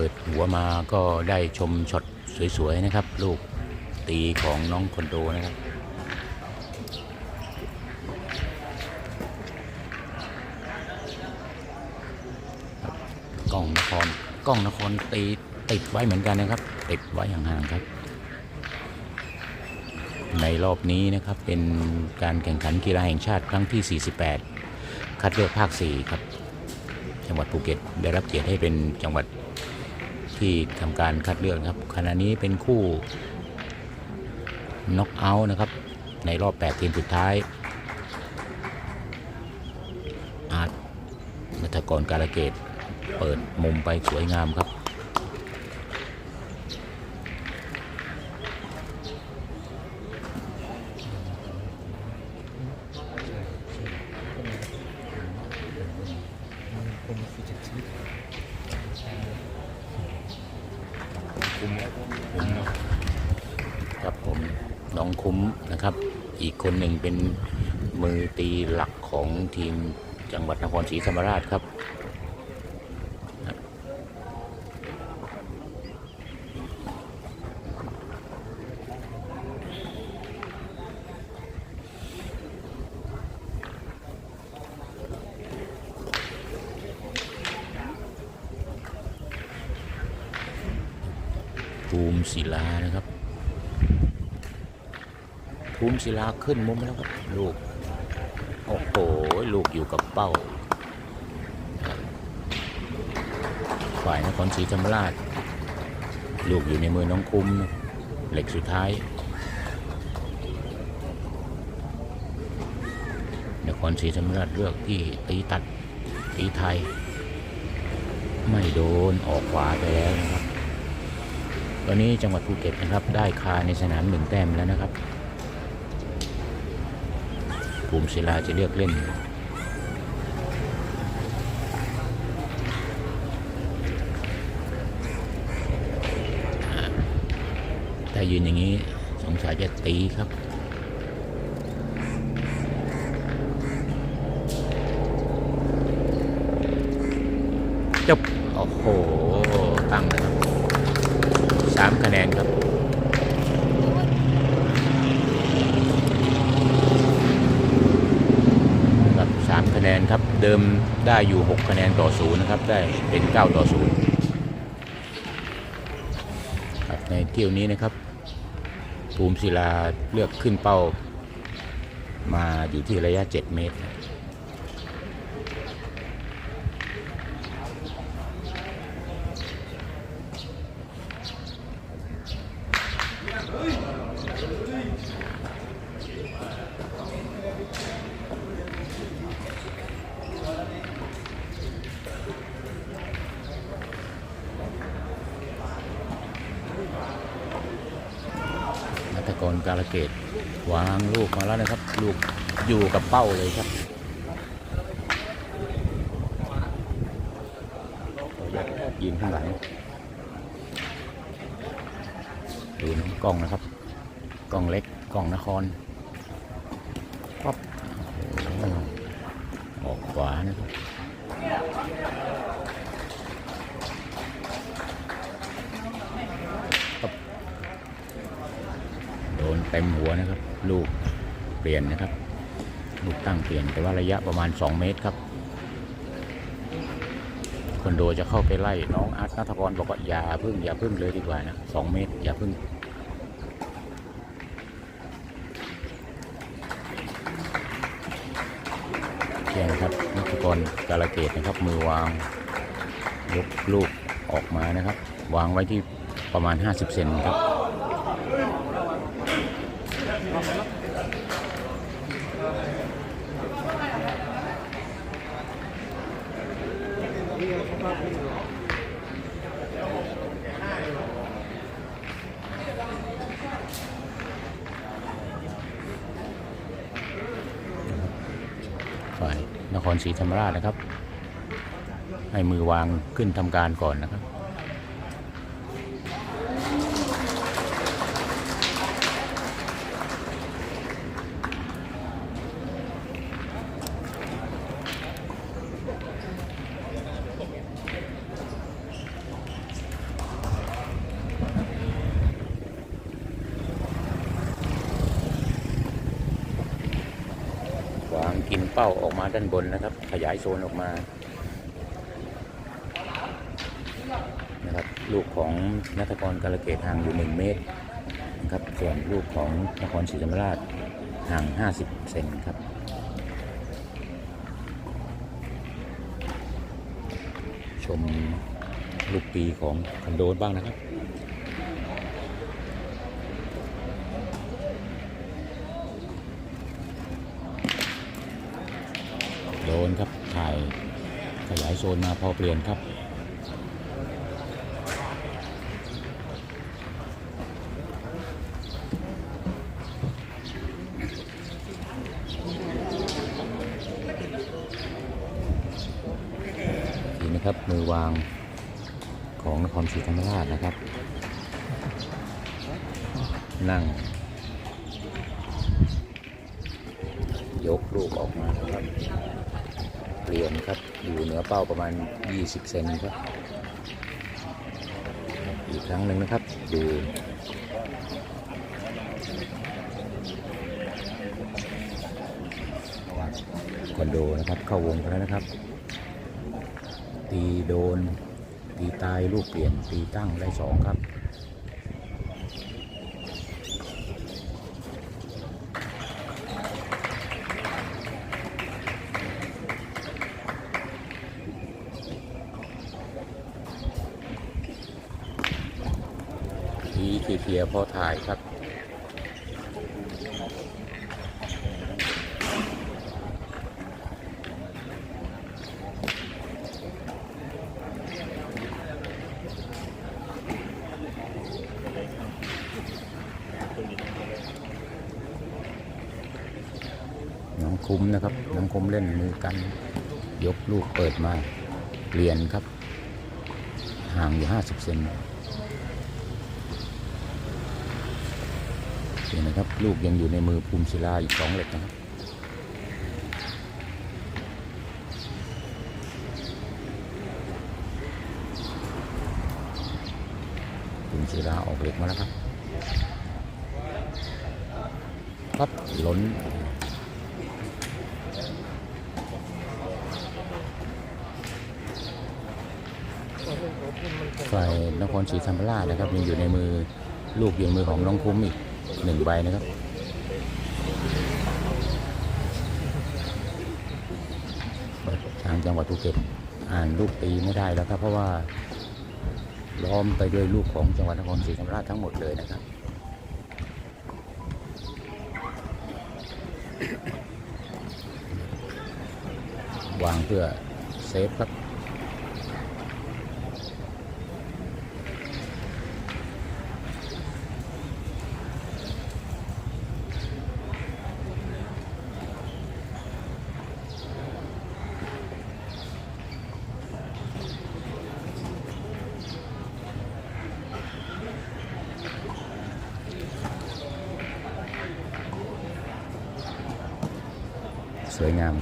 ปิดหัวมาก็ได้ชมช็อตสวยๆนะครับ ลูกตีของน้องคอนโดนะครับกล้องนครกล้องนครตีติดไว้เหมือนกันนะครับ ติดไว้ห่างๆครับ ในรอบนี้นะครับเป็นการแข่งขันกีฬาแห่งชาติครั้งที่ 48 คัดเลือกภาค 4 ครับ จังหวัดภูเก็ตได้รับเกียรติให้เป็นจังหวัด ที่ทำการคัดเลือกนะครับขณะนี้เป็นคู่น็อกเอาท์นะครับ ในรอบ 8 ทีมสุดท้าย อาร์ตนัทกรการะเกต เปิดมุมไปสวยงามครับ ครับผมน้องคุ้มนะครับ อีกคนหนึ่งเป็นมือตีหลักของทีม จังหวัดนครศรีธรรมราชครับภูมิศิลานะครับ ภูมิศิลาขึ้นมุมแล้วครับลูก โอ้โหลูกอยู่กับเป้า ฝ่ายนครศรีธรรมราช ลูกอยู่ในมือน้องคุ้ม เหล็กสุดท้าย นครศรีธรรมราชเลือกที่ตีตัดตีไทย ไม่โดนออกขวาไปแล้วนะครับ ตอนนี้จังหวัดภูเก็ตนะครับ ได้คาในสนามหนึ่งแต้มแล้วนะครับ ภูมิศิลาจะเลือกเล่น ถ้ายืนอย่างนี้สงสัยจะตีครับจบโอ้โห ตั้งแล้วครับสามคะแนนครับ ครับสามคะแนนครับ เดิม ได้อยู่ 6 คะแนนต่อศูนย์นะครับ ได้เป็น 9 ต่อศูนย์ครับในเที่ยวนี้นะครับ ภูมิศิลาเลือกขึ้นเป้ามาอยู่ที่ระยะ 7 เมตร นัทกรการะเกตวางลูกมาแลูกอยู่กับเป้าเลยครับยืนข้างหลังดูน้องกล้องนะครับ กล้องเล็กกล้องนครปั๊บอ้โหออกขวานะครับโดนเต็มหัวนะครับ ลูก เปลี่ยนนะครับลูกตั้งเปลี่ยนแต่ว่าระยะประมาณ 2 เมตรครับ คนโดจะเข้าไปไล่น้องอาร์ตนัทกรบอกว่าอย่าพึ่งอย่าพึ่งเลยดีกว่านะสองเมตร อย่าพึ่งเชียงครับนัทกรกาลเกตนะครับมือวางยกลูกออกมานะครับ วางไว้ที่ประมาณ 50 เซนครับ ฝ่ายน ครศรีธรรมราชนะครับ ให้มือวางขึ้นทำการก่อนนะครับ ป้าออกมาด้านบนนะครับ ขยายโซนออกมานะครับลูกของนัทกรกาลเกตห่างอยู่ 1 เมตรนะครับส่วนลูกของนครศรีธรรมราชห่าง 50 เซนครับชมลูกปีของคอนโดบ้างนะครับ โดนครับ ถ่าย ขยายโซนมาพอเปลี่ยนครับทีนะครับมือวางของนครศรีธรรมราชนะครับ นั่ง ยกลูกออกมานะครับ เปลี่ยนครับ อยู่เหนือเป้าประมาณ 20 เซนครับ อีกครั้งหนึ่งนะครับ ดูคอนโดนะครับ เข้าวงแล้วนะครับ ตีโดน ตีตายลูกเปลี่ยนตีตั้งได้สองครับ ทีเคลียร์ๆ พอถ่ายครับ น้องคุ้มนะครับ น้องคุ้มเล่นมือกัน ยกลูกเปิดมาเปลี่ยนครับ ห่างอยู่ 50 เซน เห็นนะครับ ลูกยังอยู่ในมือภูมิศิลาอีกสองเหล็กนะครับภูมิศิลาออกเหล็กมาแล้วครับปั๊บล้นฝ่ายนครศรีธรรมราชนะครับยังอยู่ในมือลูกอยู่ในมือของน้องคุ้มอีก หนึ่งใบนะครับทางจังหวัดภูเก็ตอ่านลูกตีไม่ได้แล้วครับ เพราะว่าล้อมไปด้วยลูกของจังหวัดนครศรีธรรมราชทั้งหมดเลยนะครับวางเพื่อเซฟครับ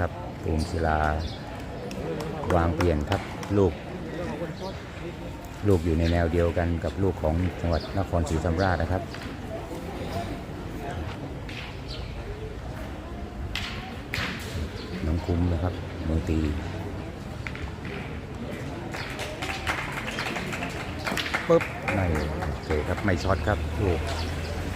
ครับปูมศิลาวางเปลี่ยนครับลูก ลูกอยู่ในแนวเดียวกันกับลูกของจังหวัดนครศรีธรรมราชนะครับน้องคุ้มนะครับมือตีปุ๊บไม่โอเคครับไม่ช็อตครับลูก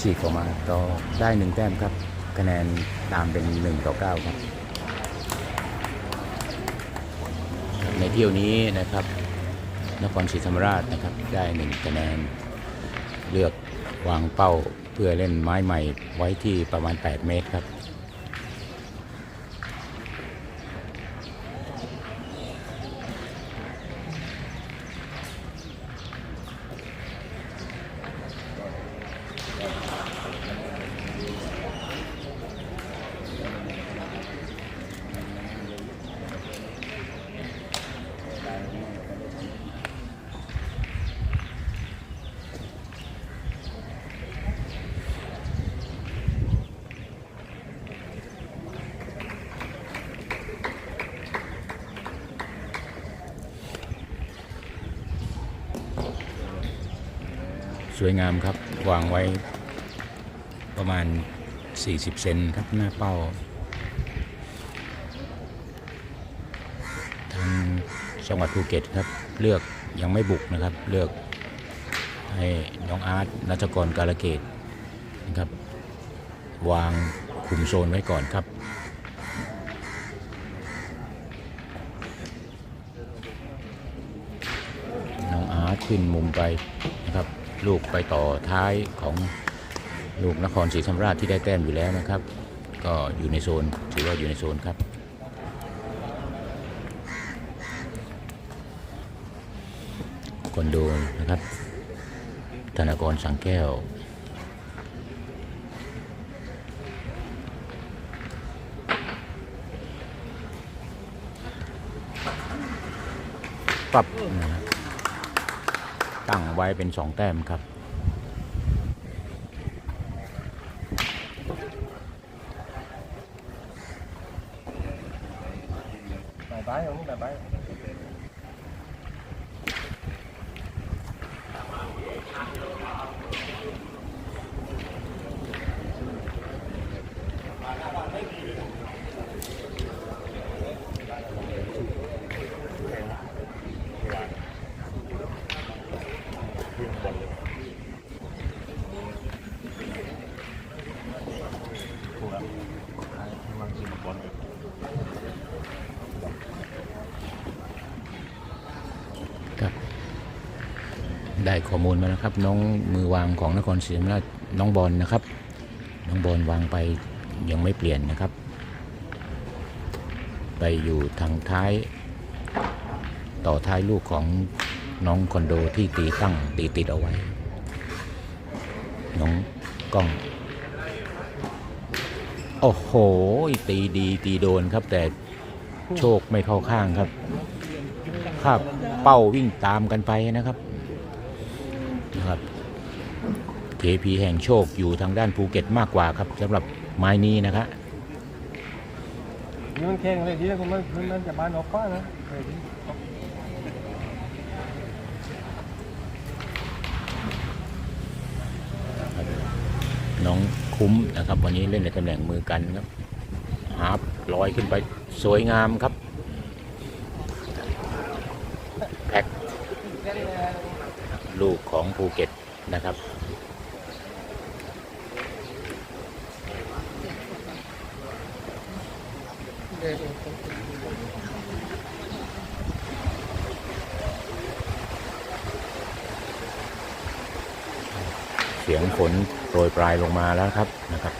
ฉีกออกมาก็ได้หนึ่งแต้มครับ คะแนนตามเป็น1ต่อ9ครับ ใน เที่ยวนี้นะครับ นครศรีธรรมราชนะครับได้หนึ่งคะแนนเลือกวางเป้าเพื่อเล่นไม้ใหม่ไว้ที่ประมาณ 8 เมตรครับ ส วยงามครับ วางไว้ประมาณ 40 เซนครับหน้าเป้า ทางจังหวัดภูเก็ตครับ เลือกยังไม่บุกนะครับ เลือกให้น้องอาร์ตนัชกรกาลเกตนะครับ วางคุมโซนไว้ก่อนครับน้องอาร์ตขึ้นมุมไปนะครับ ลูกไปต่อท้ายของลูกนครศรีธรรมราชที่ได้แต้มอยู่แล้วนะครับ ก็อยู่ในโซนถือว่าอยู่ในโซนครับคอนโดนะครับ ธนากรสังแก้วปรับนะฮะ ตั้งไว้เป็นสองแต้มครับบายบายเอานี่บายบาย ครับ ได้ข้อมูลมาแล้วครับ น้องมือวางของนครศรีธรรมราชน้องบอลนะครับ น้องบอลวางไปยังไม่เปลี่ยนนะครับ ไปอยู่ทางท้าย ต่อท้ายลูกของน้องคอนโดที่ตีตั้งตีติดเอาไว้ น้องกล้อง โอ้โห ตีดีตีโดนครับแต่โชคไม่เข้าข้างครับ ภาพเป้าวิ่งตามกันไปนะครับ เทพีแห่งโชคอยู่ทางด้านภูเก็ตมากกว่าครับสำหรับไม้นี้นะครับนี่มันแข่งเลยทีแล้วมันมันมันจะบานออกฟ้านะน้องคุ้มนะครับ วันนี้เล่นในตำแหน่งมือกันครับหาบลอยขึ้นไปสวยงามครับแพ็คลูกของภูเก็ตนะครับ ฝนโปรยปลายลงมาแล้วครับนะครับ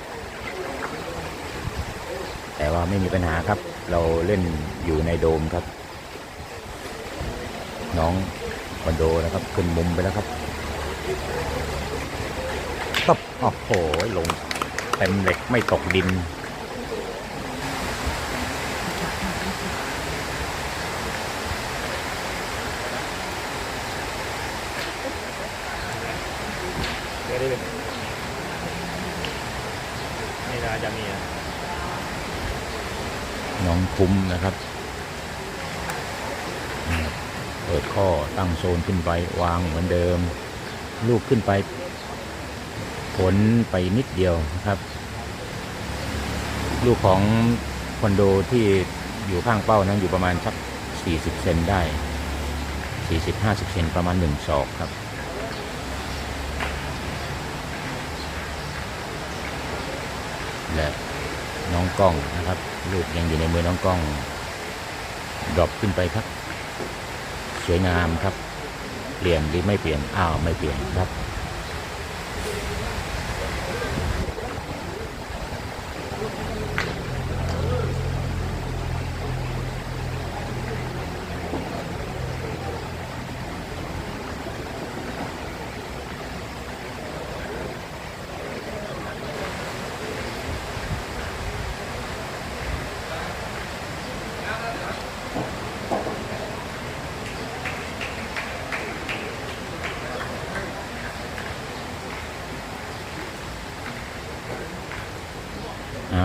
แต่ว่าไม่มีปัญหาครับ เราเล่นอยู่ในโดมครับ น้องคอนโดนะครับขึ้นมุมไปแล้วครับตบโอ้โหลงเต็มเหล็กไม่ตกดิน ไม่ได้เลยนี่นาจะมีอะ น้องคุ้มนะครับอืมเปิดข้อตั้ง โซนขึ้นไปวางเหมือนเดิม ลูกขึ้นไป ผลไปนิดเดียวครับ ลูกของคอนโดที่อยู่ข้างเป้านั้นอยู่ประมาณสัก 40 เซนได้ 40-50 เซนประมาณ1ศอกครับและน้องกล้องนะครับ ลูกยังอยู่ในมือน้องกล้องดรอปขึ้นไปครับ สวยงามครับ เปลี่ยนหรือไม่เปลี่ยนอ้าวไม่เปลี่ยนครับ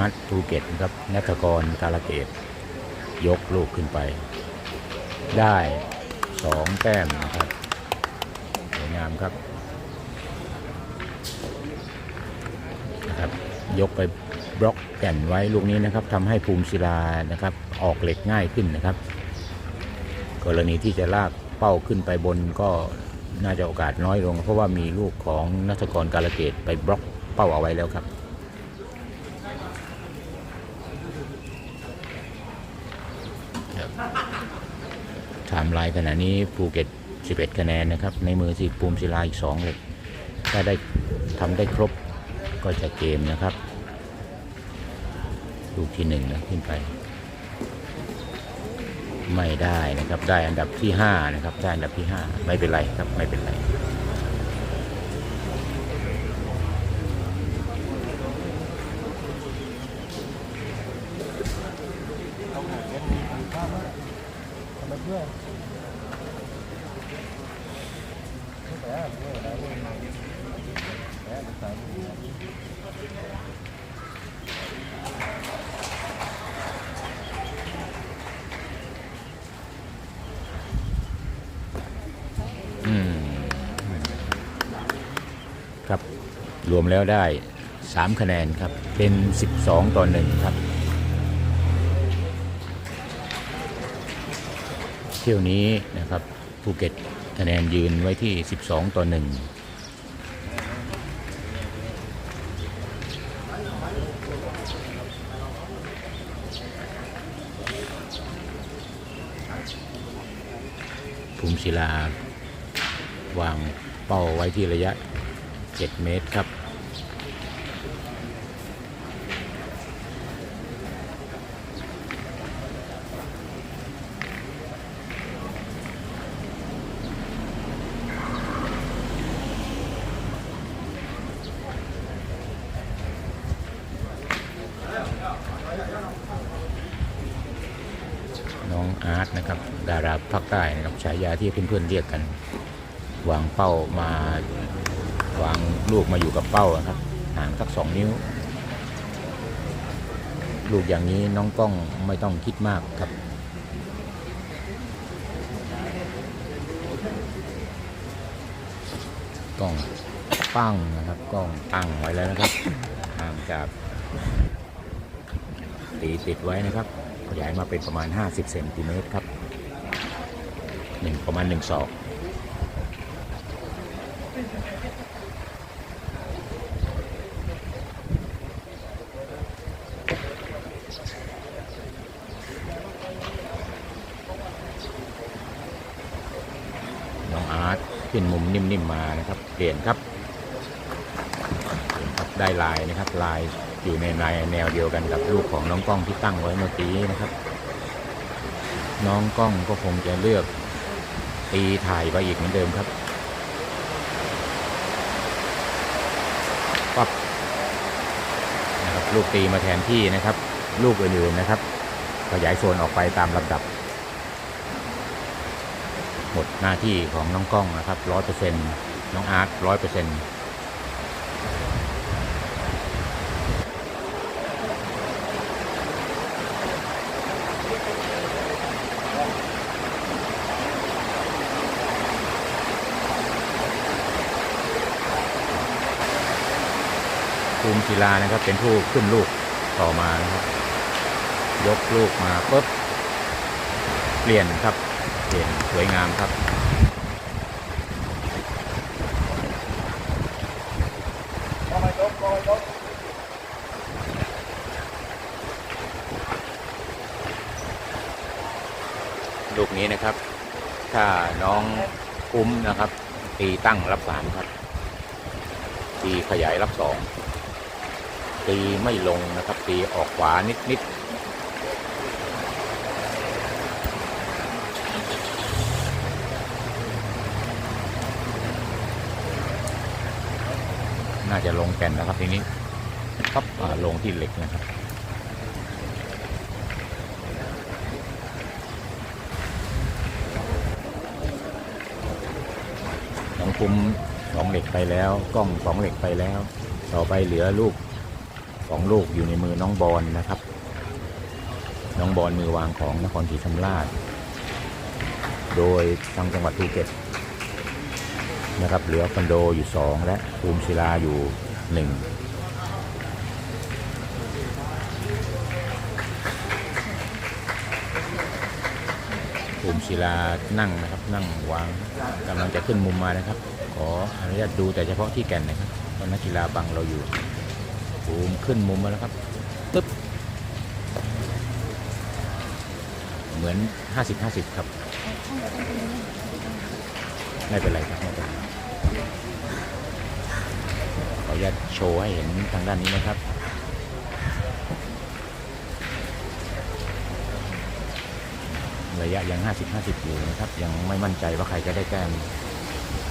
ร์ตภูเก็ตนะครับนัทกรกาลเกต ยกลูกขึ้นไป ได้สองแต้มนะครับสวยงามครับนะครับ ยกไปบล็อกแก่นไว้ลูกนี้นะครับทำให้ภูมิศิลานะครับ ออกเหล็กง่ายขึ้นนะครับ กรณีที่จะลากเป้าขึ้นไปบนก็น่าจะโอกาสน้อยลง เพราะว่ามีลูกของนัทกรการะเกดไปบล็อกเป้าเอาไว้แล้วครับ ถามไลน์ขณะนี้ภูเก็ต 11 คะแนนนะครับ ในมือสีปูมศิลาอีก 2เลยถ้าได้ทำได้ครบก็จะเกมนะครับ ลูกที่หนึ่งนะขึ้นไป ไม่ได้นะครับ ได้อันดับที่ 5 นะครับ ได้อันดับที่ 5 ไม่เป็นไรครับ ไม่เป็นไร ต้องหาเงินมีค่ามากทำไมเพื่อนไม่แต่ไม่แต่ไม่แต่ไม่แต่ อืมครับ รวมแล้วได้ 3 คะแนนครับ เป็น 12 ต่อ 1 ครับ เที่ยวนี้นะครับภูเก็ตคะแนนยืนไว้ที่ 12 ต่อ 1ภูมิศิลาวางเป้าไว้ที่ระยะ 7 เมตรครับ น้องอาร์ตนะครับ ดาราภาคใต้นะครับฉายาที่เพื่อนๆเรียกกัน วางเป้ามาวางลูกมาอยู่กับเป้าครับห่างสักสองนิ้ว ลูกอย่างนี้น้องกล้องไม่ต้องคิดมากครับกล้องปั้งนะครับกล้องตั้งไว้แล้วนะครับห่างจากตีติดไว้นะครับขยายมาเป็นประมาณ 50เซนติเมตรครับ หนึ่งประมาณหนึ่งศอกน้องอาร์ตขึ้นมุมนิ่มๆมานะครับเปลี่ยนครับครับได้ลายนะครับลายอยู่ในในแนวเดียวกันกับลูกของน้องกล้องที่ตั้งไว้เมื่อกี้นะครับ น้องกล้องก็คงจะเลือก ตีถ่ายไปอีกเหมือนเดิมครับปั๊บนะครับลูกตีมาแทนที่นะครับ ลูกอื่นๆนะครับ ขยายโซนออกไปตามลำดับ หมดหน้าที่ของน้องกล้องนะครับร้อยเปอร์เซ็นต์น้องอาร์ตร้อยเปอร์เซ็นต์ ภูมิศิลานะครับ เป็นผู้ขึ้นลูกต่อมานะครับ ยกลูกมาปุ๊บเปลี่ยนครับ เปลี่ยนสวยงามครับลูกนี้นะครับ ถ้าน้องอุ้มนะครับ ตีตั้งรับสามครับ ตีขยายรับสอง ตีไม่ลงนะครับ ตีออกขวานิดนิดน่าจะลงแก่นนะครับทีนี้ครับอ่าลงที่เหล็กนะครับน้องคุมสองเหล็กไปแล้ว กล้องสองเหล็กไปแล้ว ต่อไปเหลือลูก สองลูกอยู่ในมือน้องบอลนะครับ น้องบอลมือวางของนครศรีธรรมราช โดยทางจังหวัดภูเก็ตนะครับเหลือคอนโดอยู่สองและภูมิศิลาอยู่หนึ่งภูมิศิลานั่งนะครับนั่งวางกำลังจะขึ้นมุมมานะครับ ขออนุญาตดูแต่เฉพาะที่แก่นนะครับเพราะนักกีฬาบังเราอยู่ ภูมขึ้นมุมมาแล้วครับปึ๊บเหมือน 50-50 ครับ ไม่เป็นไรครับไม่เป็นไรขออนุญาตโชว์ให้เห็นทางด้านนี้นะครับ ระยะยัง 50-50 อยู่นะครับ ยังไม่มั่นใจว่าใครจะได้แต้ม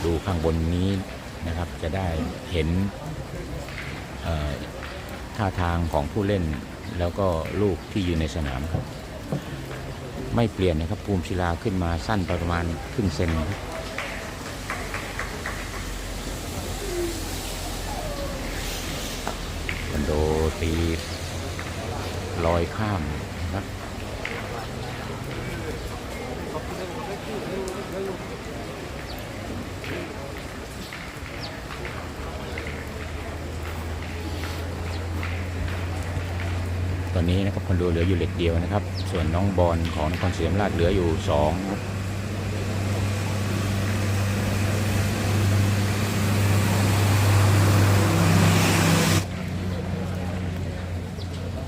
ดูข้างบนนี้นะครับ จะได้เห็น ท่าทางของผู้เล่นแล้วก็ลูกที่อยู่ในสนามครับ ไม่เปลี่ยนนะครับภูมิศิลาขึ้นมาสั้นประมาณครึ่งเซนครับคอนโดตีลอยข้ามนะครับ ตอนนี้นะครับคอนโดเหลืออยู่เหล็กเดียวนะครับ ส่วนน้องบอลของนครศรีธรรมราชเหลืออยู่สอง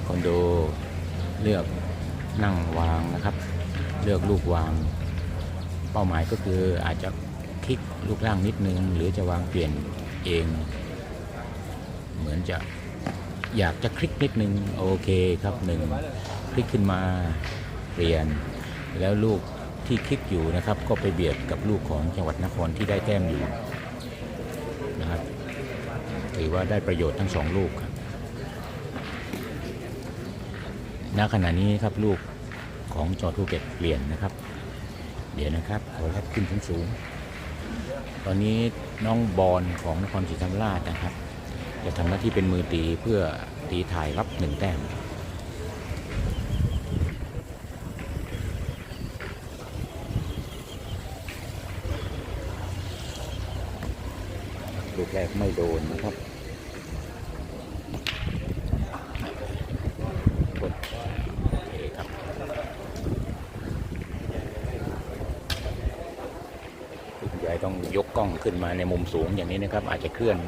คอนโดเลือกนั่งวางนะครับ เลือกลูกวาง เป้าหมายก็คืออาจจะคลิกลูกล่างนิดนึง หรือจะวางเปลี่ยนเอง เหมือนจะ อยากจะคลิกนิดนึงโอเคครับหนึ่งคลิกขึ้นมาเปลี่ยน แล้วลูกที่คลิกอยู่นะครับ ก็ไปเบียดกับลูกของจังหวัดนครที่ได้แต้มอยู่นะครับถือว่าได้ประโยชน์ทั้งสองลูกครับณขณะนี้ครับลูกของจอร์จภูเก็ตเปลี่ยนนะครับ เดี๋ยวนะครับขอรับขึ้นสูง ตอนนี้น้องบอลของนครศรีธรรมราชนะครับ จะทำหน้าที่เป็นมือตีเพื่อตีถ่ายรับหนึ่งแต้มลูกแรกไม่โดนนะครับกดโอเคครับคุณยายต้องยกกล้องขึ้นมาในมุมสูงอย่างนี้นะครับ อาจจะเคลื่อน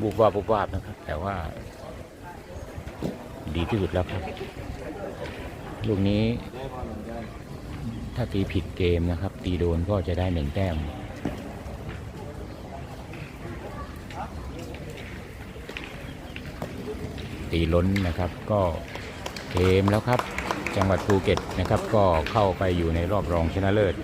บูบวาบบูบวาบนะครับ แต่ว่า ดีที่สุดแล้วครับ ลูกนี้ ถ้าตีผิดเกมนะครับ ตีโดนก็จะได้หนึ่งแต้มตีล้นนะครับก็เกมแล้วครับ จังหวัดภูเก็ตนะครับ ก็เข้าไปอยู่ในรอบรองชนะเลิศ